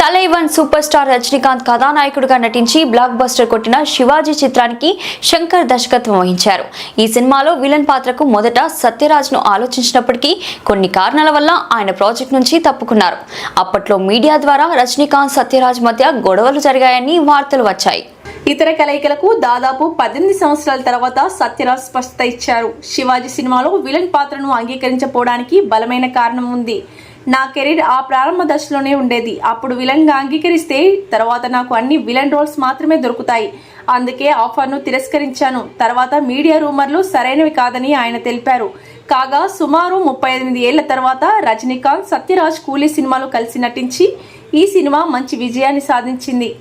Thalaivan super star Rajinikanth కథానాయకుడిగా నటించి block buster కొట్టిన శివాజీ చిత్రానికి శంకర్ దర్శకత్వం వహించారు. ఈ సినిమాలో విలన్ పాత్రకు మొదట సత్యరాజ్ను ఆలోచించినప్పటికీ కొన్ని కారణాల వల్ల ఆయన ప్రాజెక్ట్ నుంచి తప్పుకున్నారు. అప్పట్లో మీడియా ద్వారా రజనీకాంత్ సత్యరాజ్ మధ్య గొడవలు జరిగాయని వార్తలు వచ్చాయి. ఇతర కలయికలకు దాదాపు పద్దెనిమిది సంవత్సరాల తర్వాత సత్యరాజ్ స్పష్టత ఇచ్చారు. శివాజీ సినిమాలో విలన్ పాత్రను అంగీకరించకపోవడానికి బలమైన కారణం ఉంది. నా కెరీర్ ఆ ప్రారంభ దశలోనే ఉండేది. అప్పుడు విలన్గా అంగీకరిస్తే తర్వాత నాకు అన్ని విలన్ రోల్స్ మాత్రమే దొరుకుతాయి. అందుకే ఆఫర్ను తిరస్కరించాను. తర్వాత మీడియా రూమర్లు సరైనవి కాదని ఆయన తెలిపారు. కాగా సుమారు ముప్పై ఎనిమిది ఏళ్ళ తర్వాత రజనీకాంత్ సత్యరాజ్ కూలీ సినిమాలో కలిసి నటించి ఈ సినిమా మంచి విజయాన్ని సాధించింది.